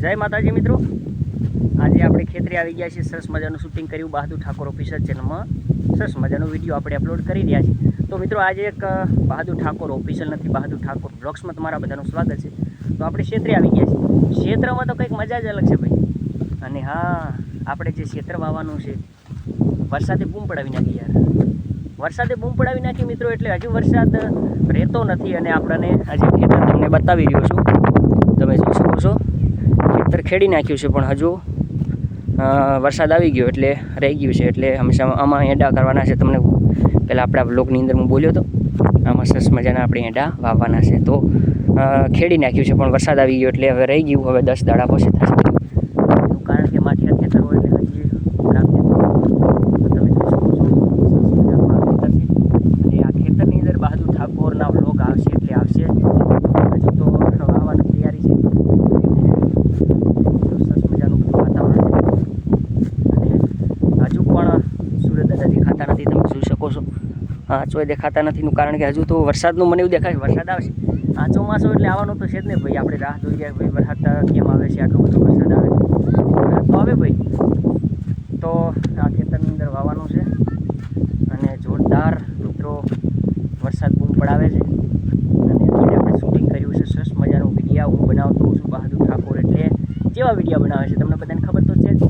જય માતાજી મિત્રો. આજે આપણે ખેતરે આવી ગયા છીએ. સરસ મજાનું શૂટિંગ કર્યું. બહાદુર ઠાકોર ઓફિસર ચેનલમાં સરસ મજાનો વીડિયો આપણે અપલોડ કરી રહ્યા છીએ. તો મિત્રો, આજે એક બહાદુર ઠાકોર ઓફિશિયલ નથી, બહાદુર ઠાકોર બ્લોગ્સમાં તમારા બધાનું સ્વાગત છે. તો આપણે ક્ષેત્રે આવી ગયા છીએ. ક્ષેત્રમાં તો કંઈક મજા જ અલગ છે ભાઈ. અને હા, આપણે જે ક્ષેત્ર વાવવાનું છે, વરસાદે બૂમ પડાવી નાખી યાર. વરસાદે બૂમ પડાવી નાખી મિત્રો, એટલે હજુ વરસાદ રહેતો નથી. અને આપણને આજે ખેતર તમને બતાવી રહ્યો છું. તમે જોઈ શકો છો. ખેતર ખેડી નાખ્યું છે, પણ હજુ વરસાદ આવી ગયો એટલે રહી ગયું છે, એટલે હંમેશા આમાં એડા કરવાના છે. તમને પહેલાં આપણા બ્લોગની અંદર હું બોલ્યો હતો આમાં સરસ મજાના આપણે એડા વાવવાના છે. તો ખેડી નાખ્યું છે, પણ વરસાદ આવી ગયો એટલે હવે રહી ગયું, હવે દસ દાડા પછી થશે એનું કારણ કે માઠિયા ખેતર હોય એટલે હજી ખરાબ છે તો તમે જોઈ શકો છો સરસ મજાનું આ ખેતર છે અને આ ખેતરની અંદર બહાદુર ઠાકોરના વ્લોગ આવશે એટલે આવશે હજુ તો વાવવાની તૈયારી છે અને સરસ મજાનું બધું વાતાવરણ છે અને હજુ પણ સૂર્ય દાદા દેખાતા નથી તમે જોઈ શકો છો. ચોય દેખાતા નથીનું કારણ કે હજુ તો વરસાદનું મને એવું દેખાય છે વરસાદ આવશે આ ચોમાસો એટલે આવવાનું તો છે જ નહીં ભાઈ આપણે રાહ ગયા ભાઈ વરસાદ કેમ આવે છે આટલો બધો વરસાદ આવે તો આવે ભાઈ તો આ ખેતરની અંદર વાવવાનું છે. અને જોરદાર મિત્રો વરસાદ બૂમ પડાવે છે. અને અત્યારે આપણે શૂટિંગ કર્યું છે સરસ મજાનું વિડીયા હું બનાવતો હોઉં છું બહાદુર ઠાકોર એટલે. જેવા વિડીયા બનાવે છે તમને બધાને ખબર તો છે જ.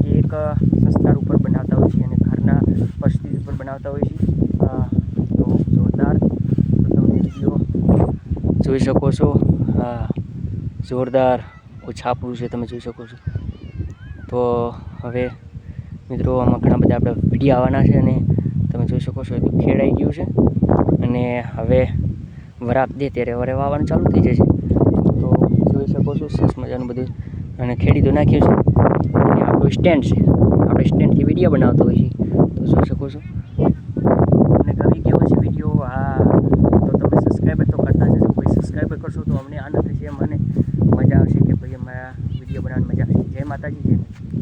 કે એક અ, સંસ્કાર ઉપર બનાવતા હોય છે અને ઘરના પરિસ્થિતિ ઉપર બનાવતા હોય તો જોરદાર તમે વીડિયો જોઈ શકો છો. હા જોરદાર છાપરું છે તમે જોઈ શકો છો. તો હવે મિત્રો, આમાં ઘણા બધા આપણે વીડિયો આવવાના છે અને તમે જોઈ શકો છો ખેડાઈ ગયું છે. અને હવે વરાપ દે ત્યારે વરે વાવવાનું ચાલુ થઈ જશે તો જોઈ શકો છો, સરસ મજાનું બધું. અને ખેડી તો નાખ્યું છે. આપણું સ્ટેન્ડ છે. આપણે સ્ટેન્ડથી વીડિયો બનાવતો હોઈએ છે તો જોઈ શકો છો અને ગમી ગયો છે વીડિયો હા તો તમે સબસ્ક્રાઈબર તો કરતા જશો સબસ્ક્રાઈબર કરશો તો અમને આનંદ થશે મને મજા આવશે કે ભાઈ અમારા વીડિયો બનાવવાની મજા આવશે. જય માતાજી, જય